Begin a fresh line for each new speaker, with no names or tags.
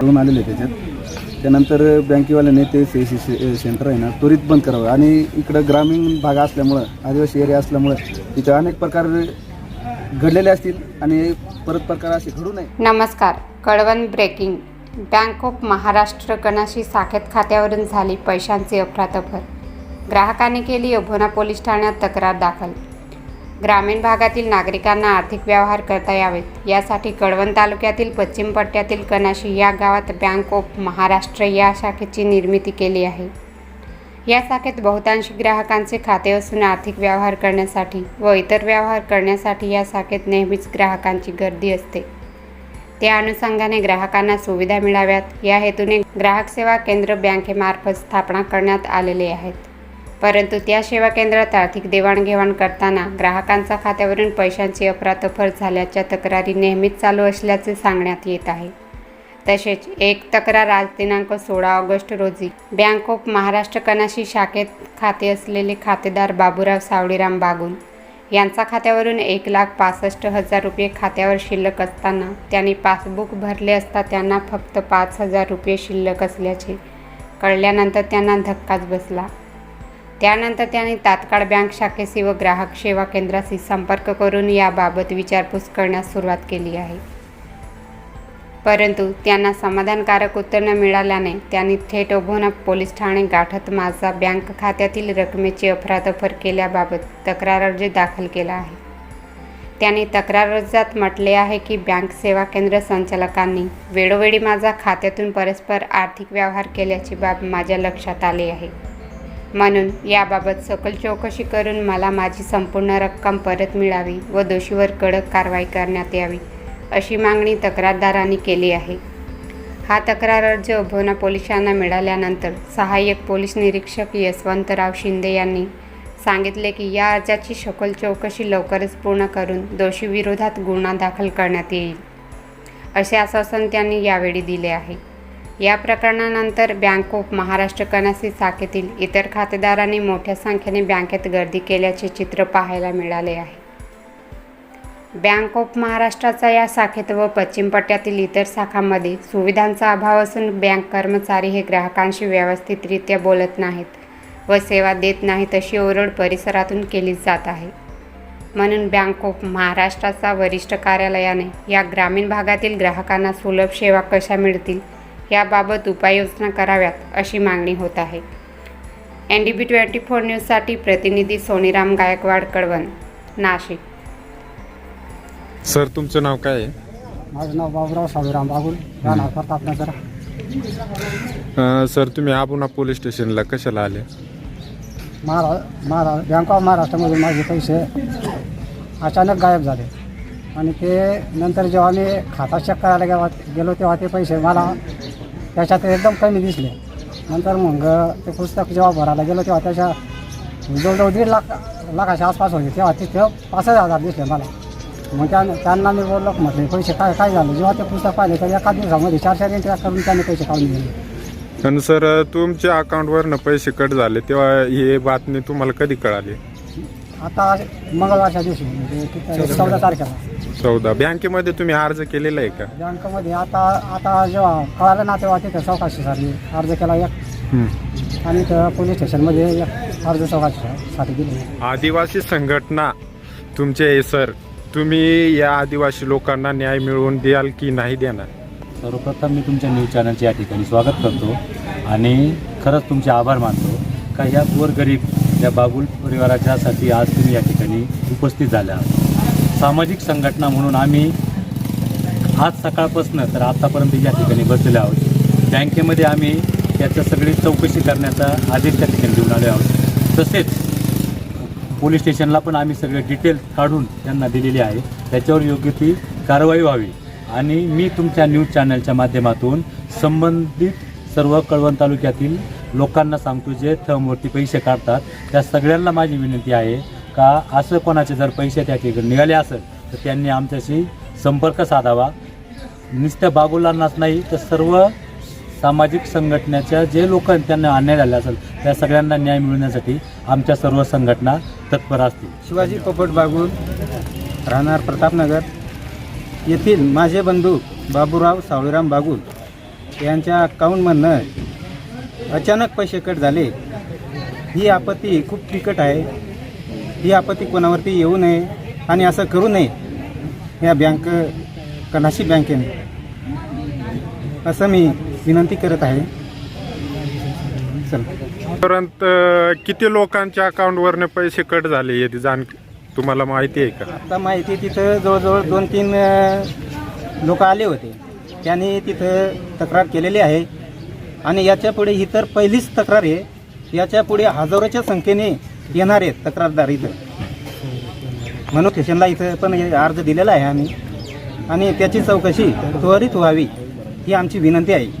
कळून आलेले त्याच्यात. त्यानंतर बँकेवाल्याने ते सी सी सेंटर आहे ना त्वरित बंद करावं. आणि इकडं ग्रामीण भाग असल्यामुळं आदिवासी एरिया असल्यामुळं तिथे अनेक प्रकार घडलेले असतील आणि परत प्रकार असे घडू नये.
नमस्कार. Kalwan breaking. Bank of Maharashtra Kanashi शाखेत खात्यावरून झाली पैशांची अफरातफर. ग्राहकाने केली अभोना पोलीस ठाण्यात तक्रार दाखल. ग्रामीण भागातील नागरिकांना आर्थिक व्यवहार करता यावेत. यासाठी कळवण तालुक्यातील पश्चिम पट्ट्यातील कणाशी या गावात बँक ऑफ महाराष्ट्र या शाखेची निर्मिती केली आहे. या शाखेत बहुतांशी ग्राहकांचे खाते असून आर्थिक व्यवहार करण्यासाठी व इतर व्यवहार करण्यासाठी या शाखेत नेहमीच ग्राहकांची गर्दी असते. त्या अनुषंगाने ग्राहकांना सुविधा मिळाव्यात. या हेतूने ग्राहक सेवा केंद्र बँकेमार्फत स्थापना करण्यात आलेले आहेत. परंतु त्या सेवा केंद्रात आर्थिक देवाणघेवाण करताना ग्राहकांच्या खात्यावरून पैशांची अफरातफर झाल्याच्या तक्रारी नेहमीच चालू असल्याचे सांगण्यात येत आहे. तसेच एक तक्रार आज दिनांक सोळा ऑगस्ट रोजी बँक ऑफ महाराष्ट्र कनाशी शाखेत खाते असलेले खातेदार बाबूराव सावळीराम बागुल यांचा खात्यावरून एक लाख पासष्ट हजार रुपये खात्यावर शिल्लक असताना त्यांनी पासबुक भरले असता त्यांना फक्त पाच हजार रुपये शिल्लक असल्याचे कळल्यानंतर त्यांना धक्काच बसला. त्यानंतर त्यांनी तात्काळ बँक शाखेशी व ग्राहक सेवा केंद्राशी संपर्क करून याबाबत विचारपूस करण्यास सुरुवात केली आहे. परंतु त्यांना समाधानकारक उत्तर न मिळाल्याने त्यांनी थेट ओभोना पोलीस ठाणे गाठत माझा बँक खात्यातील रकमेची अफरातफर केल्याबाबत तक्रार अर्ज दाखल केला आहे. त्यांनी तक्रार अर्जात म्हटले आहे की बँक सेवा केंद्र संचालकांनी वेळोवेळी माझा खात्यातून परस्पर आर्थिक व्यवहार केल्याची बाब माझ्या लक्षात आली आहे. म्हणून याबाबत सखोल चौकशी करून मला माझी संपूर्ण रक्कम परत मिळावी व दोषीवर कडक कारवाई करण्यात यावी अशी मागणी तक्रारदारांनी केली आहे. हा तक्रार अर्ज भोना पोलिसांना मिळाल्यानंतर सहाय्यक पोलीस निरीक्षक यशवंतराव शिंदे यांनी सांगितले की या अर्जाची सखोल चौकशी लवकरच पूर्ण करून दोषीविरोधात गुन्हा दाखल करण्यात येईल असे आश्वासन त्यांनी यावेळी दिले आहे. या प्रकरणानंतर बँक ऑफ महाराष्ट्र कनासी शाखेतील इतर खातेदारांनी मोठ्या संख्येने बँकेत गर्दी केल्याचे चित्र पाहायला मिळाले आहे. बँक ऑफ महाराष्ट्राचा या शाखेत व पश्चिम पट्ट्यातील इतर शाखांमध्ये सुविधांचा अभाव असून बँक कर्मचारी हे ग्राहकांशी व्यवस्थितरित्या बोलत नाहीत व सेवा देत नाहीत अशी ओरड परिसरातून केली जात आहे. म्हणून बँक ऑफ महाराष्ट्राचा वरिष्ठ कार्यालयाने या ग्रामीण भागातील ग्राहकांना सुलभ सेवा कशा मिळतील याबाबत उपाययोजना कराव्यात अशी मागणी होत आहे. N D B twenty four न्यूजसाठी प्रतिनिधी सोनीराम गायकवाड कळवण नाशिक.
सर तुमचं नाव काय आहे?
माझं नाव बाबुराव साधूराम बागुल राहणार प्रतापनगर
सर तुम्ही आबुना पोलीस स्टेशनला कशाला आले?
महारा महारा बँक ऑफ महाराष्ट्रामधून माझे पैसे अचानक गायब झाले. आणि ते नंतर जेव्हा मी खाता चेक करायला गेलो गेलो तेव्हा ते पैसे मला त्याच्यात एकदम कमी दिसले. नंतर मग ते पुस्तक जेव्हा भरायला गेलो तेव्हा त्याच्या जवळजवळ दीड लाख लाखाच्या आसपास होते. तेव्हा तिथे पाच हजार दिसले मला. मग त्या त्यांना मी बोललो म्हटले पैसे काय काय झाले? जेव्हा ते पुस्तक पाहिले तर एका दिवसामध्ये चार चार एंट्र्या करून त्यांनी पैसे काढून दिले.
आणि सर तुमच्या अकाउंटवरनं पैसे कट झाले तेव्हा ही बातमी तुम्हाला कधी कळाली?
आता मंगळवारच्या दिवशी म्हणजे चौदा तारखेला.
चौदा. बँकेमध्ये तुम्ही अर्ज केलेला आहे का?
बँकेमध्ये आता आता जेव्हा कळालं ना तेव्हा तिथं चौकशीसाठी अर्ज केला एक. आणि इथं पोलीस स्टेशनमध्ये एक अर्ज चौकशीसाठी दिली.
आदिवासी संघटना तुमचे हे सर तुम्ही या आदिवासी लोकांना न्याय मिळवून द्याल की नाही देणार?
सर्वप्रथम मी तुमच्या न्यूज चॅनलचे या ठिकाणी स्वागत करतो आणि खरंच तुमचे आभार मानतो का ह्या गोरगरीब या बागुल परिवाराच्यासाठी आज तुम्ही या ठिकाणी उपस्थित झाल्या. सामाजिक संघटना म्हणून आम्ही आज सकाळपासून तर आतापर्यंत या ठिकाणी बसलेलो आहोत. बँकेमध्ये आम्ही त्याचं सगळी चौकशी करण्याचा आदेश त्या ठिकाणी देऊन आलो आहोत. तसेच पोलीस स्टेशनला पण आम्ही सगळे डिटेल काढून त्यांना दिलेली आहे. त्याच्यावर योग्य ती कारवाई व्हावी. आणि मी तुमच्या न्यूज चॅनलच्या माध्यमातून संबंधित सर्व कळवण तालुक्यातील लोकांना सांगतो जे थंबवरती पैसे काढतात त्या सगळ्यांना माझी विनंती आहे. का असं कोणाचे जर पैसे त्या ठिकाणी निघाले असेल तर त्यांनी आमच्याशी संपर्क साधावा. नुसत्या बागुलांनाच नाही तर सर्व सामाजिक संघटनेच्या जे लोक त्यांना अन्याय झाले असेल त्या सगळ्यांना न्याय मिळवण्यासाठी आमच्या सर्व संघटना तत्पर असतील.
शिवाजी पोपट बागुल राहणार प्रतापनगर येथील माझे बंधू बाबूराव सावळीराम बागुल यांच्या अकाउंटमधनं अचानक पैसे कट झाले. ही आपत्ती खूप तिकट आहे. ही आपत्ती कोणावरती येऊ नये आणि असं करू नये या बँक कनाशी बँकेने. असं मी विनंती करत आहे. चल.
परंत किती लोकांच्या अकाउंटवरने पैसे कट झाले याची जाण तुम्हाला माहिती आहे का?
आता माहिती तिथं जवळजवळ दोन तीन लोक आले होते. त्यांनी तिथं तक्रार केलेली आहे. आणि याच्यापुढे ही तर पहिलीच तक्रार आहे. याच्यापुढे हजारोच्या संख्येने येणार आहेत तक्रारदार इथं. म्हणून स्टेशनला इथं पण हे अर्ज दिलेला आहे आम्ही आणि त्याची चौकशी त्वरित व्हावी ही आमची विनंती आहे.